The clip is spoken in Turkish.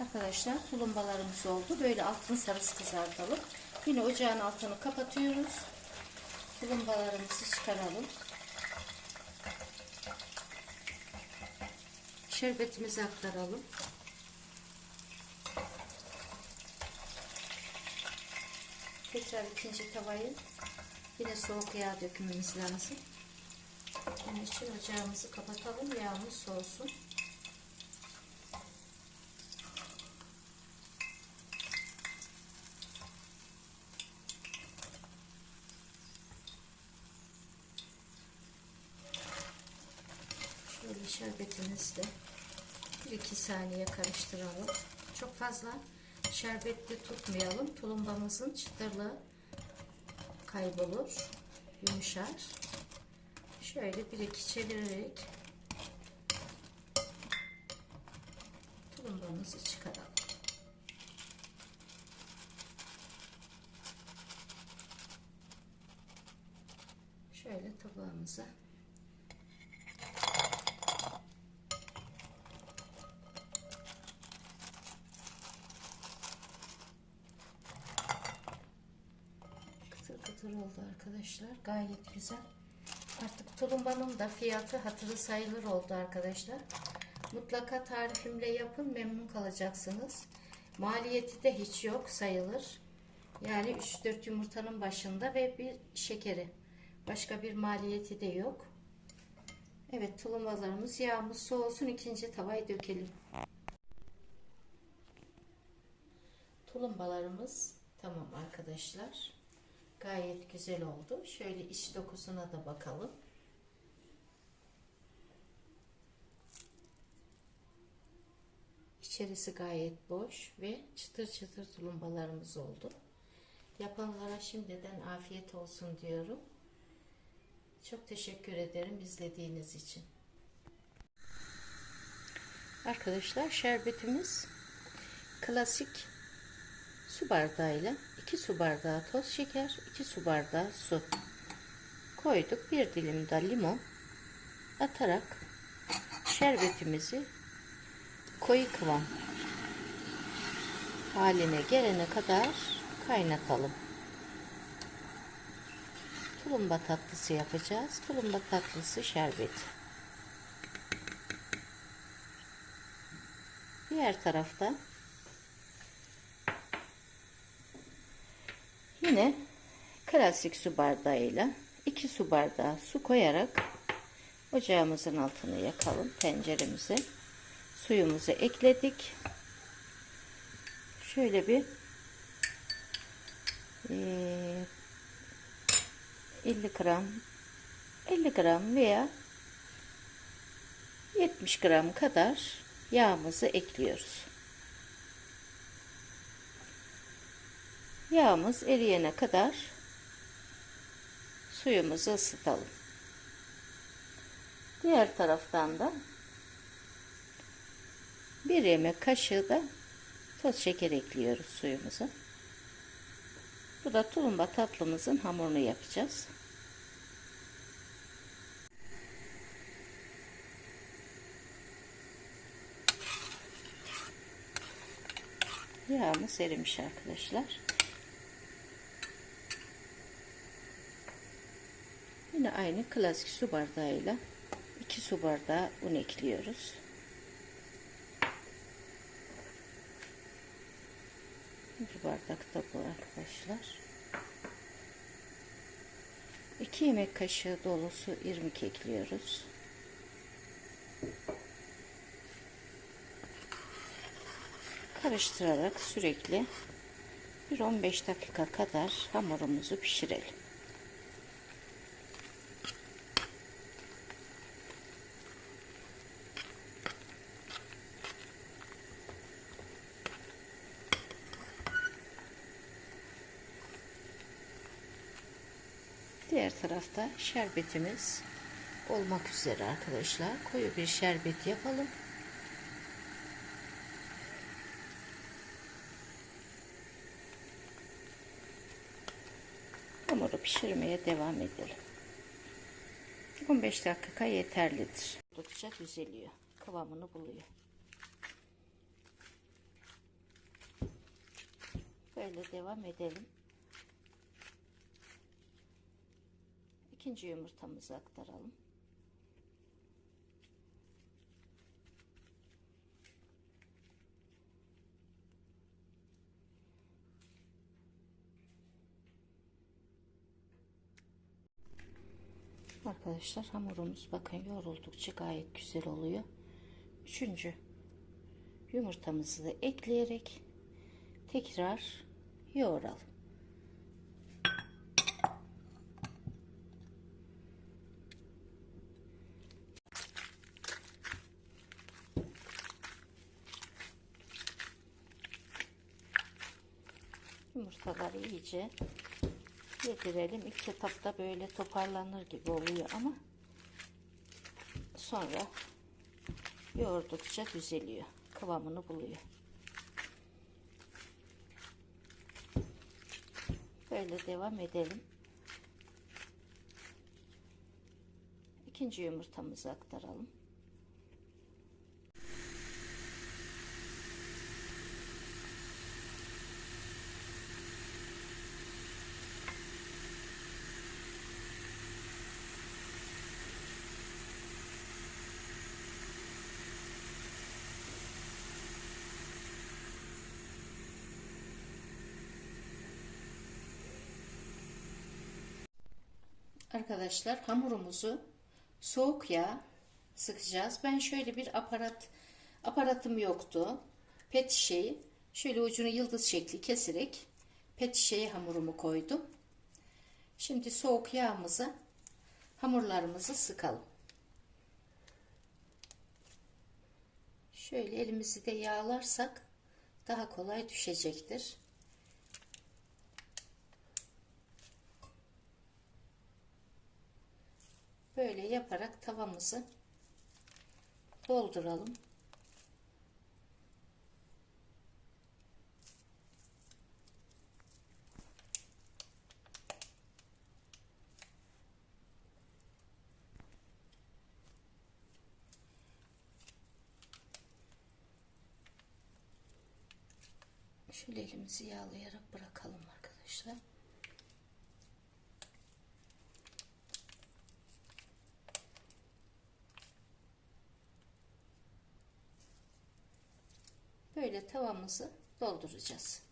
Arkadaşlar tulumbalarımız oldu. Böyle altını sarısı kızartalım. Yine ocağın altını kapatıyoruz. Tulumbalarımızı çıkaralım. Şerbetimizi aktaralım. Tekrar ikinci tavayı yine soğuk yağ dökmemiz lazım. Bunun için ocağımızı kapatalım. Yağımız soğusun. Şöyle şerbetimizle 1-2 saniye karıştıralım. Çok fazla şerbetli tutmayalım. Tulumbamızın çıtırlığı kaybolur. Yumuşar. Şöyle 1-2 çevirerek tulumbamızı çıkaralım. Şöyle tabağımıza oldu arkadaşlar. Gayet güzel. Artık tulumbanın da fiyatı hatırı sayılır oldu arkadaşlar. Mutlaka tarifimle yapın memnun kalacaksınız. Maliyeti de hiç yok sayılır. Yani 3-4 yumurtanın başında ve bir şekeri. Başka bir maliyeti de yok. Evet tulumbalarımız yağımız soğusun. ikinci tavayı dökelim. Tulumbalarımız tamam arkadaşlar. Gayet güzel oldu. Şöyle iç dokusuna da bakalım. İçerisi gayet boş ve çıtır çıtır tulumbalarımız oldu. Yapanlara şimdiden afiyet olsun diyorum. Çok teşekkür ederim izlediğiniz için. Arkadaşlar şerbetimiz klasik su bardağıyla 2 su bardağı toz şeker, 2 su bardağı su koyduk. Bir dilim de limon atarak şerbetimizi koyu kıvam haline gelene kadar kaynatalım. Tulumba tatlısı yapacağız. Tulumba tatlısı şerbeti. Diğer tarafta yine klasik su bardağıyla 2 su bardağı su koyarak ocağımızın altını yakalım tenceremize. Suyumuzu ekledik. Şöyle bir eee 50 gram 50 gram veya 70 gram kadar yağımızı ekliyoruz. Yağımız eriyene kadar suyumuzu ısıtalım. Diğer taraftan da bir yemek kaşığı da toz şeker ekliyoruz suyumuza. Bu da tulumba tatlımızın hamurunu yapacağız. Yağımız erimiş arkadaşlar. Yine aynı klasik su bardağıyla 2 su bardağı un ekliyoruz. Bir bardak da bu arkadaşlar. 2 yemek kaşığı dolusu irmik ekliyoruz. Karıştırarak sürekli bir 15 dakika kadar hamurumuzu pişirelim. Diğer tarafta şerbetimiz olmak üzere arkadaşlar. Koyu bir şerbet yapalım. Hamuru pişirmeye devam edelim. 15 dakika yeterlidir. Oldukça düzeliyor. Kıvamını buluyor. Böyle devam edelim. İkinci yumurtamızı aktaralım. Arkadaşlar hamurumuz bakın yoğruldukça gayet güzel oluyor. Üçüncü yumurtamızı da ekleyerek tekrar yoğuralım. Yumurtaları iyice yedirelim. İlk etapta böyle toparlanır gibi oluyor ama sonra yoğurdukça düzeliyor. Kıvamını buluyor. Böyle devam edelim. İkinci yumurtamızı aktaralım. Arkadaşlar hamurumuzu soğuk yağ sıkacağız. Ben şöyle bir aparat aparatım yoktu. Pet şişeyi şöyle ucunu yıldız şekli keserek pet şişeye hamurumu koydum. Şimdi soğuk yağımızı hamurlarımızı sıkalım. Şöyle elimizi de yağlarsak daha kolay düşecektir. Böyle yaparak tavamızı dolduralım. Şöyle elimizi yağlayarak bırakalım arkadaşlar. Böyle tavamızı dolduracağız.